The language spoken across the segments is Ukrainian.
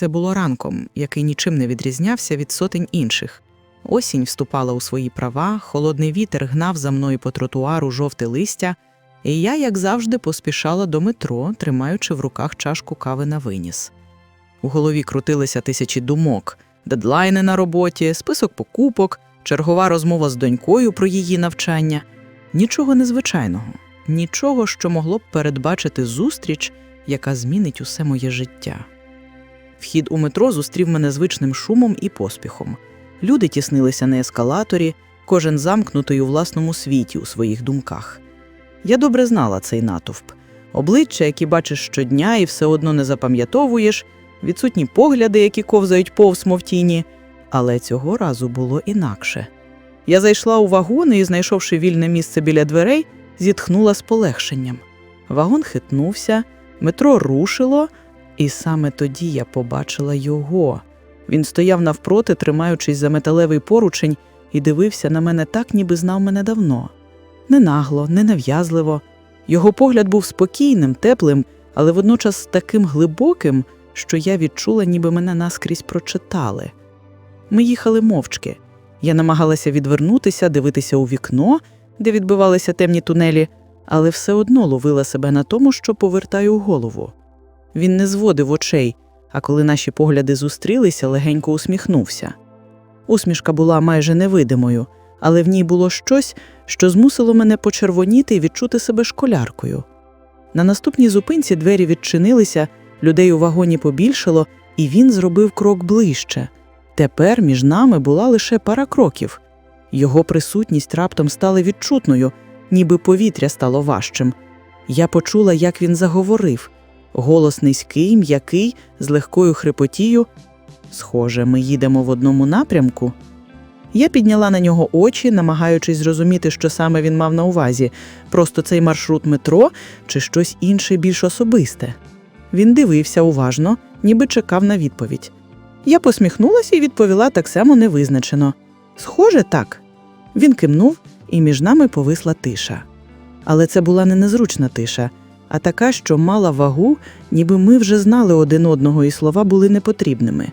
Це було ранком, який нічим не відрізнявся від сотень інших. Осінь вступала у свої права, холодний вітер гнав за мною по тротуару жовте листя, і я, як завжди, поспішала до метро, тримаючи в руках чашку кави на виніс. У голові крутилися тисячі думок, дедлайни на роботі, список покупок, чергова розмова з донькою про її навчання. Нічого незвичайного, нічого, що могло б передбачити зустріч, яка змінить усе моє життя. Вхід у метро зустрів мене звичним шумом і поспіхом. Люди тіснилися на ескалаторі, кожен замкнутий у власному світі у своїх думках. Я добре знала цей натовп. Обличчя, які бачиш щодня і все одно не запам'ятовуєш, відсутні погляди, які ковзають повз, мов тіні. Але цього разу було інакше. Я зайшла у вагон і, знайшовши вільне місце біля дверей, зітхнула з полегшенням. Вагон хитнувся, метро рушило, і саме тоді я побачила його. Він стояв навпроти, тримаючись за металевий поручень, і дивився на мене так, ніби знав мене давно. Не нагло, не нав'язливо. Його погляд був спокійним, теплим, але водночас таким глибоким, що я відчула, ніби мене наскрізь прочитали. Ми їхали мовчки. Я намагалася відвернутися, дивитися у вікно, де відбивалися темні тунелі, але все одно ловила себе на тому, що повертаю голову. Він не зводив очей, а коли наші погляди зустрілися, легенько усміхнувся. Усмішка була майже невидимою, але в ній було щось, що змусило мене почервоніти і відчути себе школяркою. На наступній зупинці двері відчинилися, людей у вагоні побільшало, і він зробив крок ближче. Тепер між нами була лише пара кроків. Його присутність раптом стала відчутною, ніби повітря стало важчим. Я почула, як він заговорив. Голос низький, м'який, з легкою хрипотію. Схоже, ми їдемо в одному напрямку. Я підняла на нього очі, намагаючись зрозуміти, що саме він мав на увазі просто цей маршрут метро чи щось інше більш особисте. Він дивився уважно, ніби чекав на відповідь. Я посміхнулася і відповіла так само невизначено. Схоже, так. Він кивнув, і між нами повисла тиша. Але це була не незручна тиша, а така, що мала вагу, ніби ми вже знали один одного, і слова були непотрібними.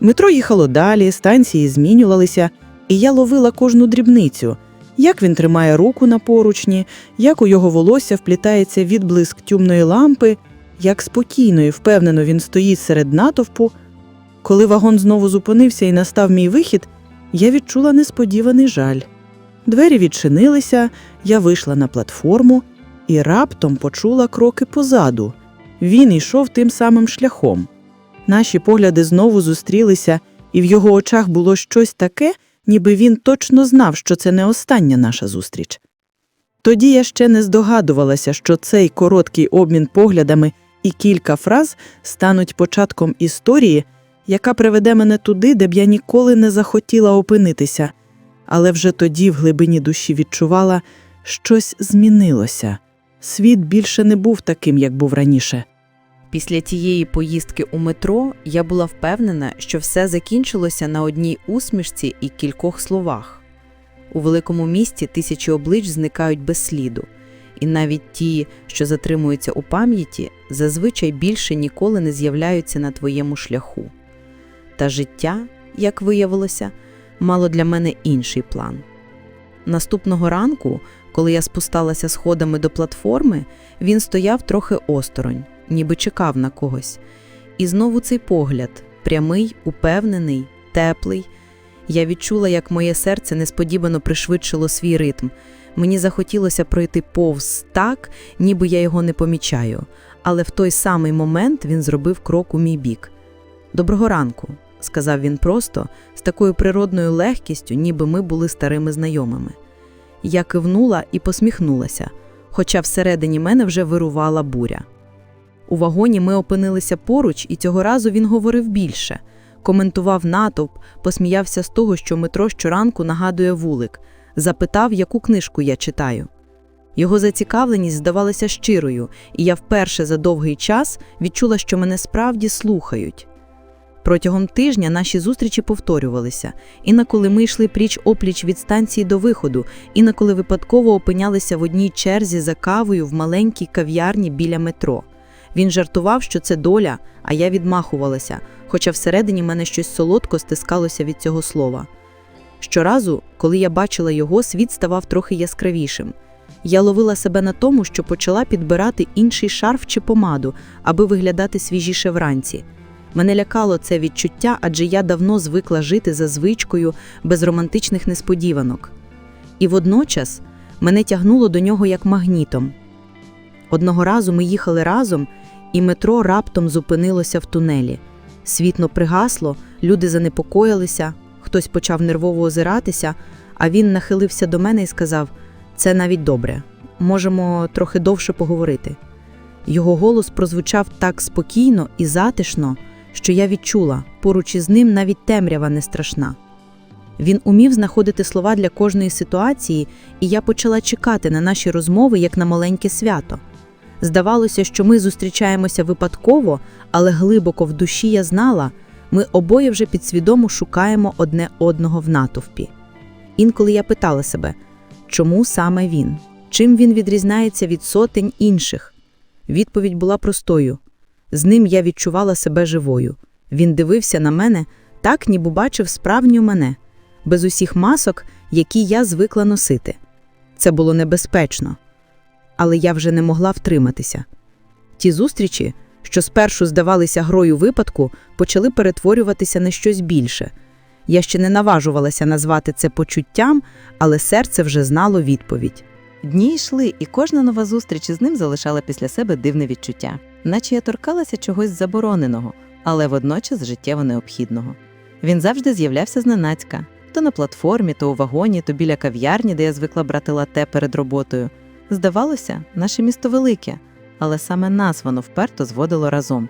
Метро їхало далі, станції змінювалися, і я ловила кожну дрібницю, як він тримає руку на поручні, як у його волосся вплітається відблиск тюмної лампи, як спокійно і впевнено він стоїть серед натовпу. Коли вагон знову зупинився і настав мій вихід, я відчула несподіваний жаль. Двері відчинилися, я вийшла на платформу і раптом почула кроки позаду. Він йшов тим самим шляхом. Наші погляди знову зустрілися, і в його очах було щось таке, ніби він точно знав, що це не остання наша зустріч. Тоді я ще не здогадувалася, що цей короткий обмін поглядами і кілька фраз стануть початком історії, яка приведе мене туди, де б я ніколи не захотіла опинитися, але вже тоді в глибині душі відчувала, щось змінилося. Світ більше не був таким, як був раніше. Після тієї поїздки у метро я була впевнена, що все закінчилося на одній усмішці і кількох словах. У великому місті тисячі облич зникають без сліду, і навіть ті, що затримуються у пам'яті, зазвичай більше ніколи не з'являються на твоєму шляху. Та життя, як виявилося, мало для мене інший план. Наступного ранку, коли я спускалася сходами до платформи, він стояв трохи осторонь, ніби чекав на когось. І знову цей погляд прямий, упевнений, теплий. Я відчула, як моє серце несподівано пришвидшило свій ритм. Мені захотілося пройти повз так, ніби я його не помічаю, але в той самий момент він зробив крок у мій бік. Доброго ранку, сказав він просто, з такою природною легкістю, ніби ми були старими знайомими. Я кивнула і посміхнулася, хоча всередині мене вже вирувала буря. У вагоні ми опинилися поруч, і цього разу він говорив більше, коментував натовп, посміявся з того, що метро щоранку нагадує вулик, запитав, яку книжку я читаю. Його зацікавленість здавалася щирою, і я вперше за довгий час відчула, що мене справді слухають. Протягом тижня наші зустрічі повторювалися, інколи ми йшли пріч опліч від станції до виходу, інколи випадково опинялися в одній черзі за кавою в маленькій кав'ярні біля метро. Він жартував, що це доля, а я відмахувалася, хоча всередині мене щось солодко стискалося від цього слова. Щоразу, коли я бачила його, світ ставав трохи яскравішим. Я ловила себе на тому, що почала підбирати інший шарф чи помаду, аби виглядати свіжіше вранці. Мене лякало це відчуття, адже я давно звикла жити за звичкою без романтичних несподіванок. І водночас мене тягнуло до нього як магнітом. Одного разу ми їхали разом, і метро раптом зупинилося в тунелі. Світло пригасло, люди занепокоїлися, хтось почав нервово озиратися, а він нахилився до мене і сказав: Це навіть добре, можемо трохи довше поговорити. Його голос прозвучав так спокійно і затишно, що я відчула, поруч із ним навіть темрява не страшна. Він умів знаходити слова для кожної ситуації, і я почала чекати на наші розмови як на маленьке свято. Здавалося, що ми зустрічаємося випадково, але глибоко в душі я знала, ми обоє вже підсвідомо шукаємо одне одного в натовпі. Інколи я питала себе, чому саме він? Чим він відрізняється від сотень інших? Відповідь була простою: з ним я відчувала себе живою. Він дивився на мене так, ніби бачив справню мене, без усіх масок, які я звикла носити. Це було небезпечно, але я вже не могла втриматися. Ті зустрічі, що спершу здавалися грою випадку, почали перетворюватися на щось більше. Я ще не наважувалася назвати це почуттям, але серце вже знало відповідь. Дні йшли, і кожна нова зустріч із ним залишала після себе дивне відчуття, наче я торкалася чогось забороненого, але водночас життєво необхідного. Він завжди з'являвся зненацька то на платформі, то у вагоні, то біля кав'ярні, де я звикла брати лате перед роботою. Здавалося, наше місто велике, але саме нас воно вперто зводило разом.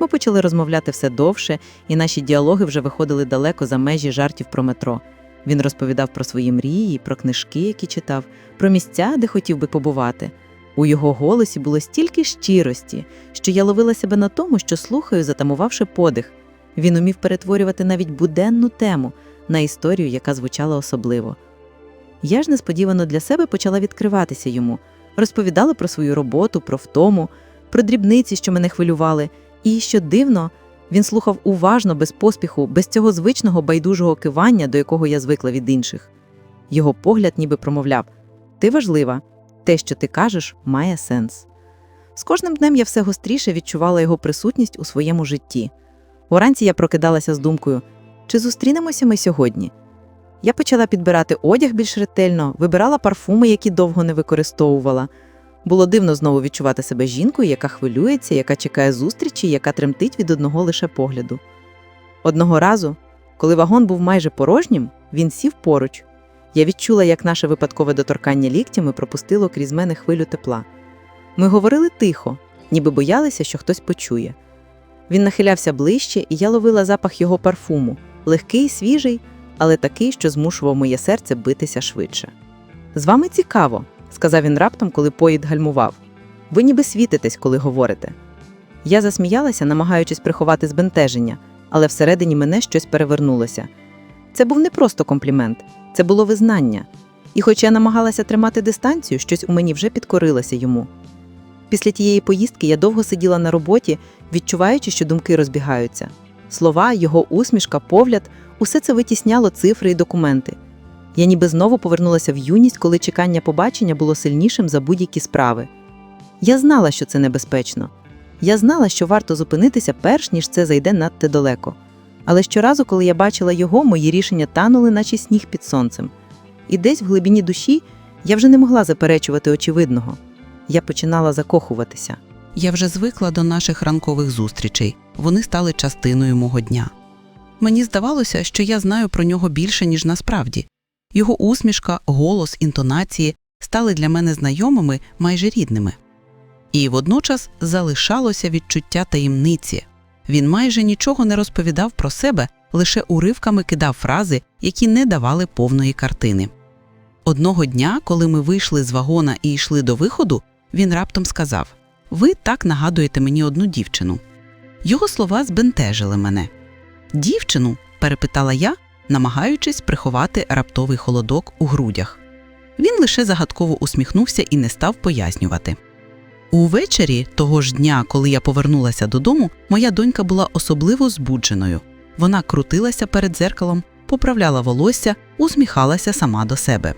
Ми почали розмовляти все довше, і наші діалоги вже виходили далеко за межі жартів про метро. Він розповідав про свої мрії, про книжки, які читав, про місця, де хотів би побувати. У його голосі було стільки щирості, що я ловила себе на тому, що слухаю, затамувавши подих. Він умів перетворювати навіть буденну тему на історію, яка звучала особливо. Я ж несподівано для себе почала відкриватися йому, розповідала про свою роботу, про втому, про дрібниці, що мене хвилювали, і, що дивно, він слухав уважно, без поспіху, без цього звичного байдужого кивання, до якого я звикла від інших. Його погляд ніби промовляв: Ти важлива, те, що ти кажеш, має сенс. З кожним днем я все гостріше відчувала його присутність у своєму житті. Уранці я прокидалася з думкою, чи зустрінемося ми сьогодні? Я почала підбирати одяг більш ретельно, вибирала парфуми, які довго не використовувала. Було дивно знову відчувати себе жінкою, яка хвилюється, яка чекає зустрічі, яка тремтить від одного лише погляду. Одного разу, коли вагон був майже порожнім, він сів поруч. Я відчула, як наше випадкове доторкання ліктями пропустило крізь мене хвилю тепла. Ми говорили тихо, ніби боялися, що хтось почує. Він нахилявся ближче, і я ловила запах його парфуму, легкий, свіжий, але такий, що змушував моє серце битися швидше. З вами цікаво, сказав він раптом, коли поїд гальмував. Ви ніби світитесь, коли говорите. Я засміялася, намагаючись приховати збентеження, але всередині мене щось перевернулося. Це був не просто комплімент, це було визнання. І хоч я намагалася тримати дистанцію, щось у мені вже підкорилося йому. Після тієї поїздки я довго сиділа на роботі, відчуваючи, що думки розбігаються. Слова, його усмішка, погляд усе це витісняло цифри і документи. Я ніби знову повернулася в юність, коли чекання побачення було сильнішим за будь-які справи. Я знала, що це небезпечно. Я знала, що варто зупинитися перш ніж це зайде надто далеко. Але щоразу, коли я бачила його, мої рішення танули, наче сніг під сонцем. І десь в глибині душі я вже не могла заперечувати очевидного. Я починала закохуватися. Я вже звикла до наших ранкових зустрічей, вони стали частиною мого дня. Мені здавалося, що я знаю про нього більше, ніж насправді. Його усмішка, голос, інтонації стали для мене знайомими, майже рідними. І водночас залишалося відчуття таємниці. Він майже нічого не розповідав про себе, лише уривками кидав фрази, які не давали повної картини. Одного дня, коли ми вийшли з вагона і йшли до виходу, він раптом сказав: Ви так нагадуєте мені одну дівчину. Його слова збентежили мене. Дівчину? перепитала я, намагаючись приховати раптовий холодок у грудях. Він лише загадково усміхнувся і не став пояснювати. Увечері того ж дня, коли я повернулася додому, моя донька була особливо збудженою. Вона крутилася перед дзеркалом, поправляла волосся, усміхалася сама до себе.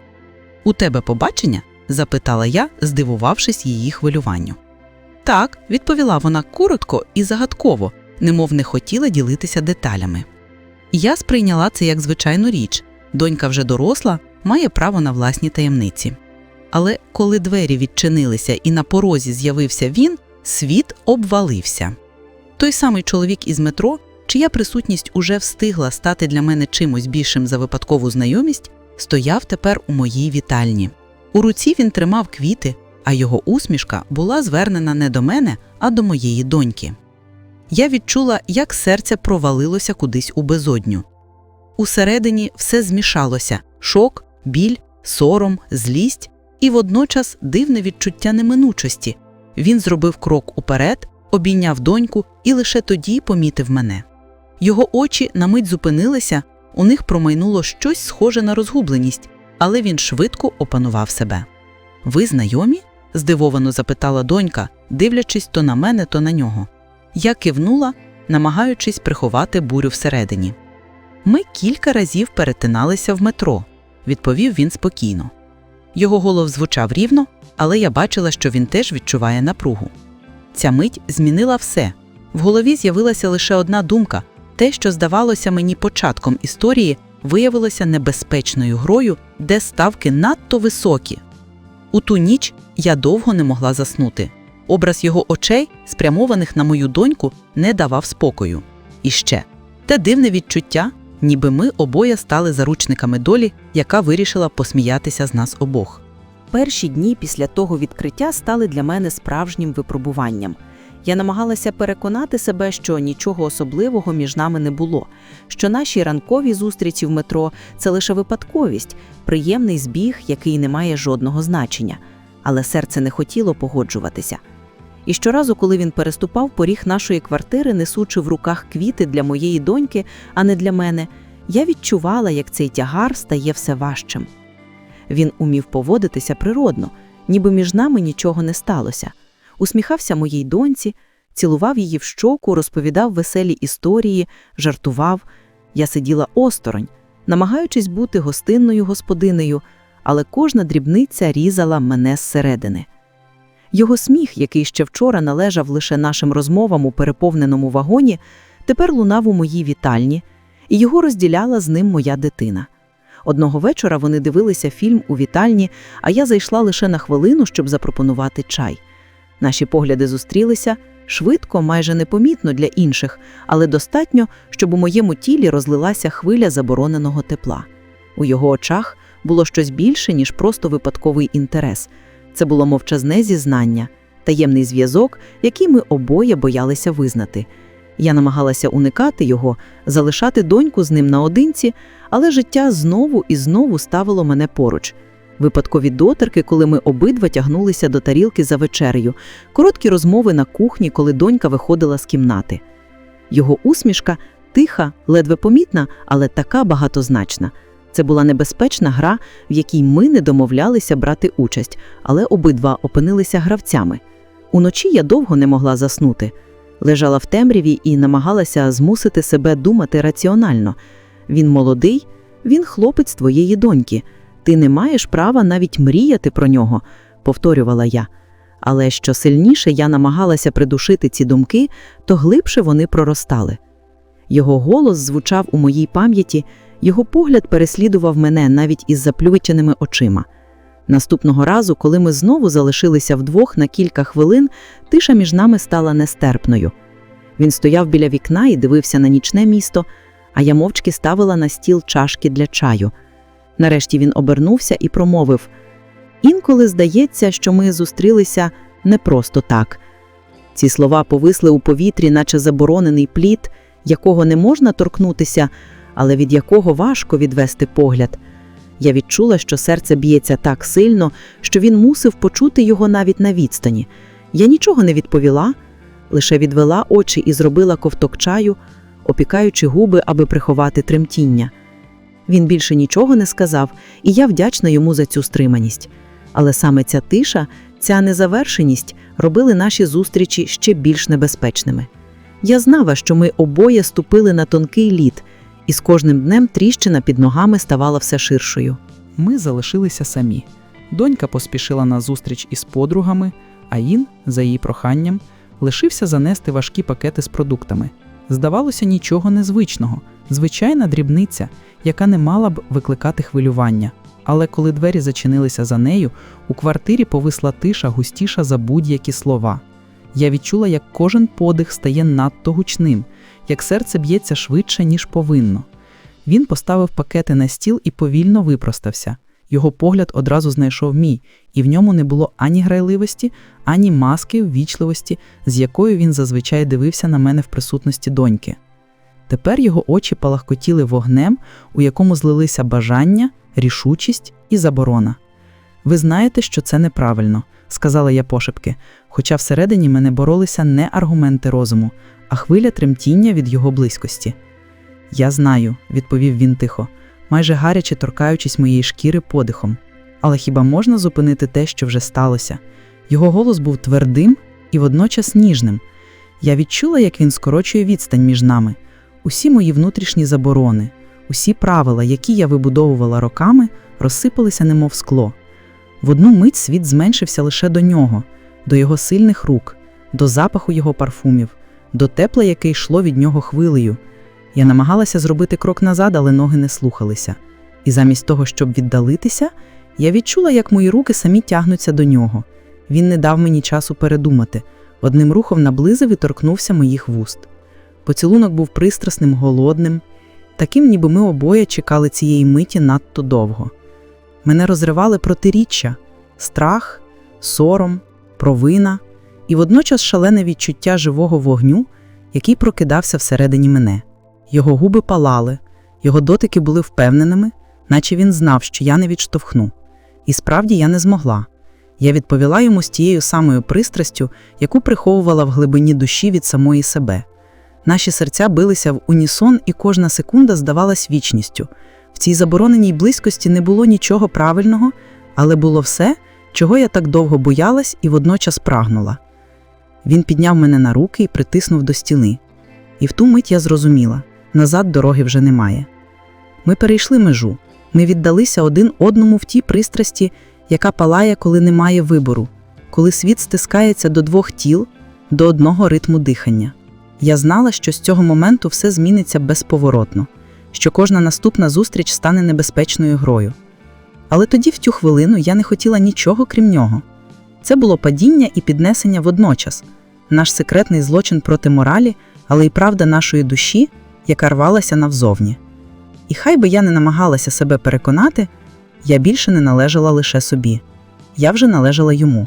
У тебе побачення? запитала я, здивувавшись її хвилюванню. Так, відповіла вона коротко і загадково, немов не хотіла ділитися деталями. Я сприйняла це як звичайну річ. Донька вже доросла, має право на власні таємниці. Але коли двері відчинилися і на порозі з'явився він, світ обвалився. Той самий чоловік із метро, чия присутність уже встигла стати для мене чимось більшим за випадкову знайомість, стояв тепер у моїй вітальні. У руці він тримав квіти, а його усмішка була звернена не до мене, а до моєї доньки. Я відчула, як серце провалилося кудись у безодню. Усередині все змішалося шок, біль, сором, злість і водночас дивне відчуття неминучості. Він зробив крок уперед, обійняв доньку і лише тоді помітив мене. Його очі на мить зупинилися, у них промайнуло щось схоже на розгубленість, але він швидко опанував себе. Ви знайомі? здивовано запитала донька, дивлячись то на мене, то на нього. Я кивнула, намагаючись приховати бурю всередині. Ми кілька разів перетиналися в метро, відповів він спокійно. Його голос звучав рівно, але я бачила, що він теж відчуває напругу. Ця мить змінила все. В голові з'явилася лише одна думка те, що здавалося мені початком історії, виявилося небезпечною грою, де ставки надто високі. У ту ніч я довго не могла заснути. Образ його очей, спрямованих на мою доньку, не давав спокою. І ще те дивне відчуття, ніби ми обоє стали заручниками долі, яка вирішила посміятися з нас обох. Перші дні після того відкриття стали для мене справжнім випробуванням. Я намагалася переконати себе, що нічого особливого між нами не було, що наші ранкові зустрічі в метро це лише випадковість, приємний збіг, який не має жодного значення. Але серце не хотіло погоджуватися. І щоразу, коли він переступав поріг нашої квартири, несучи в руках квіти для моєї доньки, а не для мене, я відчувала, як цей тягар стає все важчим. Він умів поводитися природно, ніби між нами нічого не сталося. Усміхався моїй доньці, цілував її в щоку, розповідав веселі історії, жартував. Я сиділа осторонь, намагаючись бути гостинною господинею, але кожна дрібниця різала мене зсередини. Його сміх, який ще вчора належав лише нашим розмовам у переповненому вагоні, тепер лунав у моїй вітальні, і його розділяла з ним моя дитина. Одного вечора вони дивилися фільм у вітальні, а я зайшла лише на хвилину, щоб запропонувати чай. Наші погляди зустрілися швидко, майже непомітно для інших, але достатньо, щоб у моєму тілі розлилася хвиля забороненого тепла. У його очах було щось більше, ніж просто випадковий інтерес. Це було мовчазне зізнання, таємний зв'язок, який ми обоє боялися визнати. Я намагалася уникати його, залишати доньку з ним наодинці, але життя знову і знову ставило мене поруч. Випадкові доторки, коли ми обидва тягнулися до тарілки за вечерею, короткі розмови на кухні, коли донька виходила з кімнати. Його усмішка тиха, ледве помітна, але така багатозначна. Це була небезпечна гра, в якій ми не домовлялися брати участь, але обидва опинилися гравцями. Уночі я довго не могла заснути. Лежала в темряві і намагалася змусити себе думати раціонально. Він молодий, він хлопець твоєї доньки. Ти не маєш права навіть мріяти про нього, повторювала я. Але що сильніше я намагалася придушити ці думки, то глибше вони проростали. Його голос звучав у моїй пам'яті, його погляд переслідував мене навіть із заплющеними очима. Наступного разу, коли ми знову залишилися вдвох на кілька хвилин, тиша між нами стала нестерпною. Він стояв біля вікна і дивився на нічне місто, а я мовчки ставила на стіл чашки для чаю. Нарешті він обернувся і промовив: Інколи здається, що ми зустрілися не просто так. Ці слова повисли у повітрі, наче заборонений плід, якого не можна торкнутися, але від якого важко відвести погляд. Я відчула, що серце б'ється так сильно, що він мусив почути його навіть на відстані. Я нічого не відповіла, лише відвела очі і зробила ковток чаю, опікаючи губи, аби приховати тремтіння. Він більше нічого не сказав, і я вдячна йому за цю стриманість. Але саме ця тиша, Ця незавершеність робили наші зустрічі ще більш небезпечними. Я знала, що ми обоє ступили на тонкий лід, і з кожним днем тріщина під ногами ставала все ширшою. Ми залишилися самі. Донька поспішила на зустріч із подругами, а Ін, за її проханням, лишився занести важкі пакети з продуктами. Здавалося, нічого незвичного, звичайна дрібниця, яка не мала б викликати хвилювання. Але коли двері зачинилися за нею, у квартирі повисла тиша густіша за будь-які слова. Я відчула, як кожен подих стає надто гучним, як серце б'ється швидше, ніж повинно. Він поставив пакети на стіл і повільно випростався. Його погляд одразу знайшов мій, і в ньому не було ані грайливості, ані маски ввічливості, з якою він зазвичай дивився на мене в присутності доньки. Тепер його очі палахкотіли вогнем, у якому злилися бажання, рішучість і заборона. Ви знаєте, що це неправильно, сказала я пошепки, хоча всередині мене боролися не аргументи розуму, а хвиля тремтіння від його близькості. Я знаю, відповів він тихо, майже гаряче торкаючись моєї шкіри подихом. Але хіба можна зупинити те, що вже сталося? Його голос був твердим і водночас ніжним. Я відчула, як він скорочує відстань між нами. Усі мої внутрішні заборони, усі правила, які я вибудовувала роками, розсипалися немов скло. В одну мить світ зменшився лише до нього, до його сильних рук, до запаху його парфумів, до тепла, яке йшло від нього хвилею. Я намагалася зробити крок назад, але ноги не слухалися. І замість того, щоб віддалитися, я відчула, як мої руки самі тягнуться до нього. Він не дав мені часу передумати. Одним рухом наблизив і торкнувся моїх вуст. Поцілунок був пристрасним, голодним, таким, ніби ми обоє чекали цієї миті надто довго. Мене розривали протиріччя, страх, сором, провина і водночас шалене відчуття живого вогню, який прокидався всередині мене. Його губи палали, його дотики були впевненими, наче він знав, що я не відштовхну. І справді я не змогла. Я відповіла йому з тією самою пристрастю, яку приховувала в глибині душі від самої себе. Наші серця билися в унісон, і кожна секунда здавалась вічністю. В цій забороненій близькості не було нічого правильного, але було все, чого я так довго боялась і водночас прагнула. Він підняв мене на руки і притиснув до стіни. І в ту мить я зрозуміла назад дороги вже немає. Ми перейшли межу, ми віддалися один одному в тій пристрасті, яка палає, коли немає вибору, коли світ стискається до двох тіл, до одного ритму дихання. Я знала, що з цього моменту все зміниться безповоротно, що кожна наступна зустріч стане небезпечною грою. Але тоді, в цю хвилину, я не хотіла нічого крім нього. Це було падіння і піднесення водночас, наш секретний злочин проти моралі, але й правда нашої душі, яка рвалася навзовні. І хай би я не намагалася себе переконати, я більше не належала лише собі, я вже належала йому.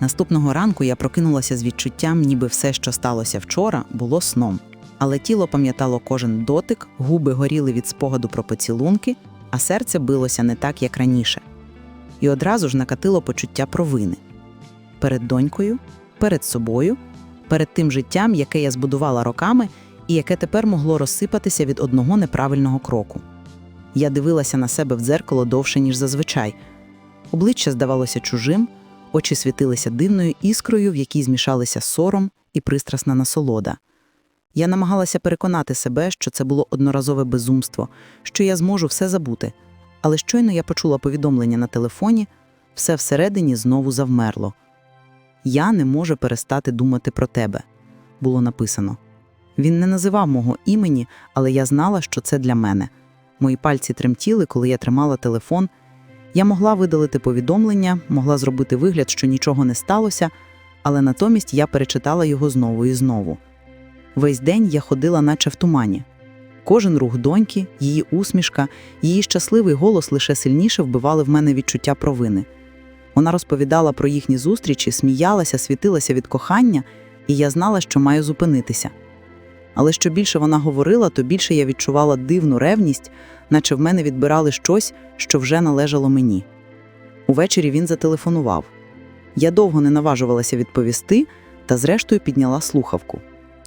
Наступного ранку я прокинулася з відчуттям, ніби все, що сталося вчора, було сном. Але тіло пам'ятало кожен дотик, губи горіли від спогаду про поцілунки, а серце билося не так, як раніше. І одразу ж накатило почуття провини перед донькою, перед собою, перед тим життям, яке я збудувала роками і яке тепер могло розсипатися від одного неправильного кроку. Я дивилася на себе в дзеркало довше, ніж зазвичай. Обличчя здавалося чужим, очі світилися дивною іскрою, в якій змішалися сором і пристрасна насолода. Я намагалася переконати себе, що це було одноразове безумство, що я зможу все забути. Але щойно я почула повідомлення на телефоні, все всередині знову завмерло. Я не можу перестати думати про тебе, було написано. Він не називав мого імені, але я знала, що це для мене. Мої пальці тремтіли, коли я тримала телефон. Я могла видалити повідомлення, могла зробити вигляд, що нічого не сталося, але натомість я перечитала його знову і знову. Весь день я ходила, наче в тумані. Кожен рух доньки, її усмішка, її щасливий голос лише сильніше вбивали в мене відчуття провини. Вона розповідала про їхні зустрічі, сміялася, світилася від кохання, і я знала, що маю зупинитися. Але що більше вона говорила, то більше я відчувала дивну ревність, наче в мене відбирали щось, що вже належало мені. Увечері він зателефонував. Я довго не наважувалася відповісти, та зрештою підняла слухавку.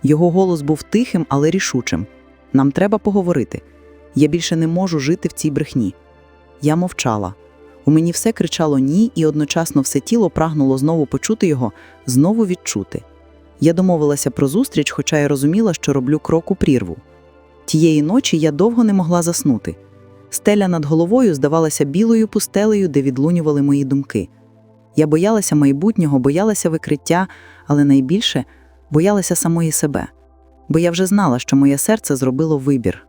Його голос був тихим, але рішучим. Нам треба поговорити. Я більше не можу жити в цій брехні. Я мовчала. У мені все кричало ні, і одночасно все тіло прагнуло знову почути його, знову відчути. Я домовилася про зустріч, хоча й розуміла, що роблю крок у прірву. Тієї ночі я довго не могла заснути. Стеля над головою здавалася білою пустелею, де відлунювали мої думки. Я боялася майбутнього, боялася викриття, але найбільше боялася самої себе, бо я вже знала, що моє серце зробило вибір.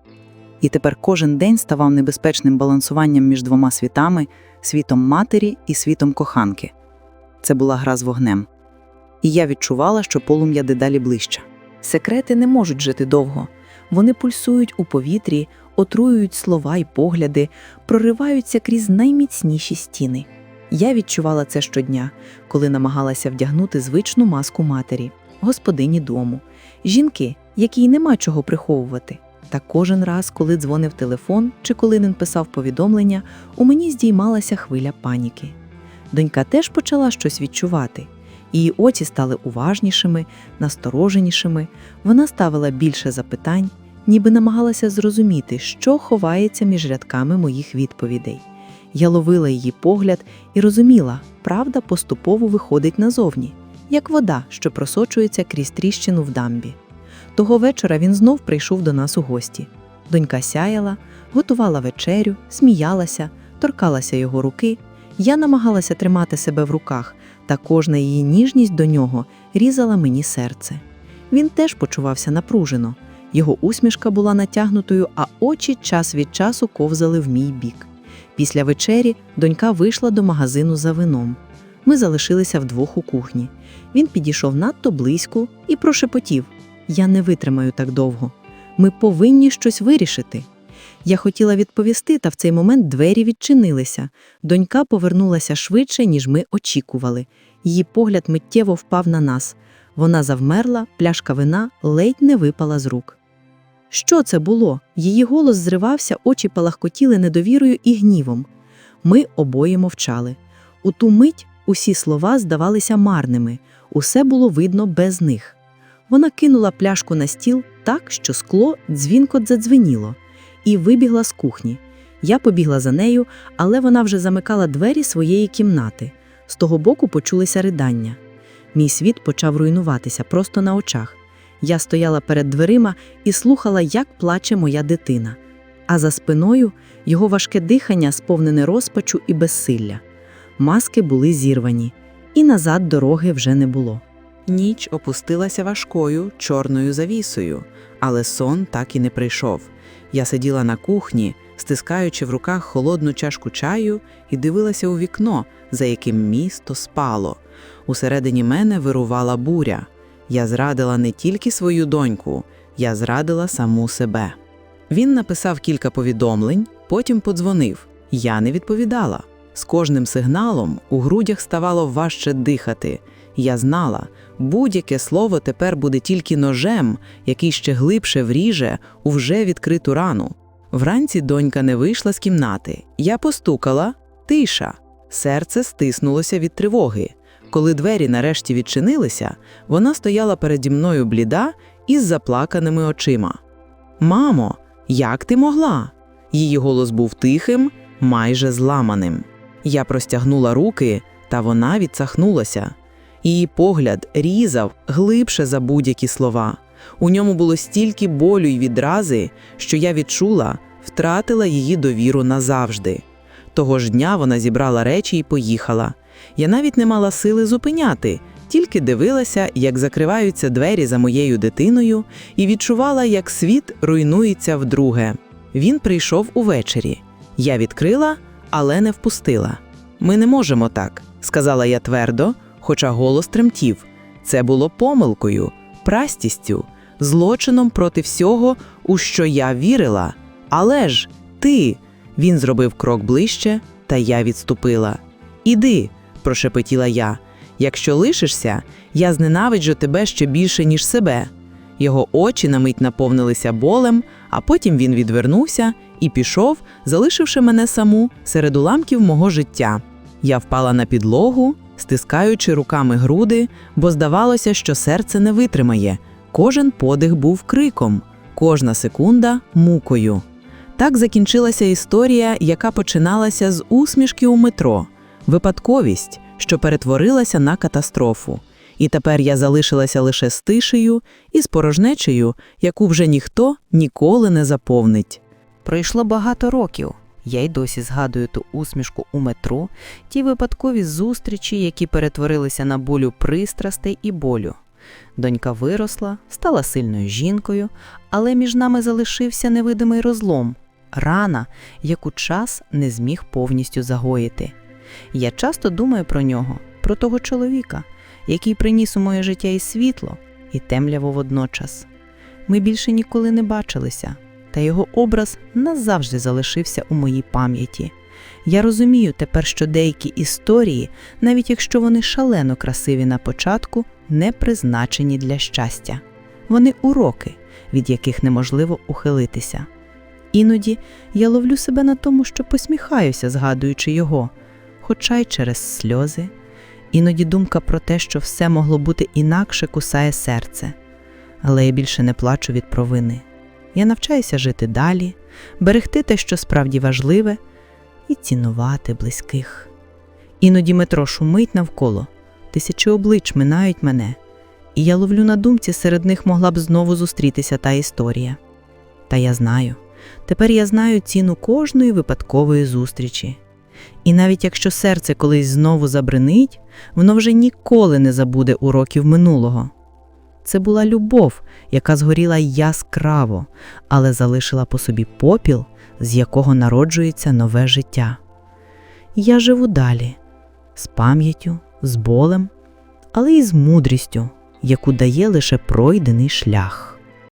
І тепер кожен день ставав небезпечним балансуванням між двома світами світом матері і світом коханки. Це була гра з вогнем. І я відчувала, що полум'я дедалі ближче. Секрети не можуть жити довго. Вони пульсують у повітрі, отруюють слова й погляди, прориваються крізь найміцніші стіни. Я відчувала це щодня, коли намагалася вдягнути звичну маску матері, господині дому, жінки, якій нема чого приховувати. Та кожен раз, коли дзвонив телефон чи коли він писав повідомлення, у мені здіймалася хвиля паніки. Донька теж почала щось відчувати. Її очі стали уважнішими, настороженішими. Вона ставила більше запитань, ніби намагалася зрозуміти, що ховається між рядками моїх відповідей. Я ловила її погляд і розуміла, правда поступово виходить назовні, як вода, що просочується крізь тріщину в дамбі. Того вечора він знов прийшов до нас у гості. Донька сяяла, готувала вечерю, сміялася, торкалася його руки. Я намагалася тримати себе в руках, та кожна її ніжність до нього різала мені серце. Він теж почувався напружено. Його усмішка була натягнутою, а очі час від часу ковзали в мій бік. Після вечері донька вийшла до магазину за вином. Ми залишилися вдвох у кухні. Він підійшов надто близько і прошепотів: Я не витримаю так довго. Ми повинні щось вирішити. Я хотіла відповісти, та в цей момент двері відчинилися. Донька повернулася швидше, ніж ми очікували. Її погляд миттєво впав на нас. Вона завмерла, пляшка вина ледь не випала з рук. Що це було? Її голос зривався, очі палахкотіли недовірою і гнівом. Ми обоє мовчали. У ту мить усі слова здавалися марними, усе було видно без них. Вона кинула пляшку на стіл так, що скло дзвінко задзвеніло, і вибігла з кухні. Я побігла за нею, але вона вже замикала двері своєї кімнати. З того боку почулися ридання. Мій світ почав руйнуватися просто на очах. Я стояла перед дверима і слухала, як плаче моя дитина. А за спиною його важке дихання, сповнене розпачу і безсилля. Маски були зірвані, і назад дороги вже не було. Ніч опустилася важкою чорною завісою, але сон так і не прийшов. Я сиділа на кухні, стискаючи в руках холодну чашку чаю, і дивилася у вікно, за яким місто спало. Усередині мене вирувала буря. Я зрадила не тільки свою доньку, я зрадила саму себе. Він написав кілька повідомлень, потім подзвонив. Я не відповідала. З кожним сигналом у грудях ставало важче дихати. Я знала, будь-яке слово тепер буде тільки ножем, який ще глибше вріже у вже відкриту рану. Вранці донька не вийшла з кімнати. Я постукала тиша. Серце стиснулося від тривоги. Коли двері нарешті відчинилися, вона стояла переді мною бліда із заплаканими очима. Мамо, як ти могла? Її голос був тихим, майже зламаним. Я простягнула руки, та вона відсахнулася. Її погляд різав глибше за будь-які слова. У ньому було стільки болю й відрази, що я відчула, втратила її довіру назавжди. Того ж дня вона зібрала речі і поїхала. Я навіть не мала сили зупиняти, тільки дивилася, як закриваються двері за моєю дитиною, і відчувала, як світ руйнується вдруге. Він прийшов увечері. Я відкрила, але не впустила. Ми не можемо так, сказала я твердо, хоча голос тремтів. Це було помилкою, прастістю, злочином проти всього, у що я вірила. Але ж ти. Він зробив крок ближче, та я відступила. Іди, прошепотіла я. Якщо лишишся, я зненавиджу тебе ще більше, ніж себе. Його очі на мить наповнилися болем, а потім він відвернувся і пішов, залишивши мене саму серед уламків мого життя. Я впала на підлогу, стискаючи руками груди, бо здавалося, що серце не витримає. Кожен подих був криком, кожна секунда мукою. Так закінчилася історія, яка починалася з усмішки у метро, випадковість, що перетворилася на катастрофу. І тепер я залишилася лише з тишею і з порожнечею, яку вже ніхто ніколи не заповнить. Пройшло багато років. Я й досі згадую ту усмішку у метро, ті випадкові зустрічі, які перетворилися на болю пристрастей і болю. Донька виросла, стала сильною жінкою, але між нами залишився невидимий розлом, рана, яку час не зміг повністю загоїти. Я часто думаю про нього, про того чоловіка, який приніс у моє життя і світло, і темряву водночас. Ми більше ніколи не бачилися, та його образ назавжди залишився у моїй пам'яті. Я розумію тепер, що деякі історії, навіть якщо вони шалено красиві на початку, не призначені для щастя. Вони уроки, від яких неможливо ухилитися. Іноді я ловлю себе на тому, що посміхаюся, згадуючи його, хоча й через сльози. Іноді думка про те, що все могло бути інакше, кусає серце. Але я більше не плачу від провини. Я навчаюся жити далі, берегти те, що справді важливе, і цінувати близьких. Іноді метро шумить навколо, тисячі облич минають мене, і я ловлю на думці, серед них могла б знову зустрітися та історія. Та я знаю, тепер я знаю ціну кожної випадкової зустрічі. І навіть якщо серце колись знову забринить, воно вже ніколи не забуде уроків минулого. Це була любов, яка згоріла яскраво, але залишила по собі попіл, з якого народжується нове життя. Я живу далі з пам'яттю, з болем, але й з мудрістю, яку дає лише пройдений шлях.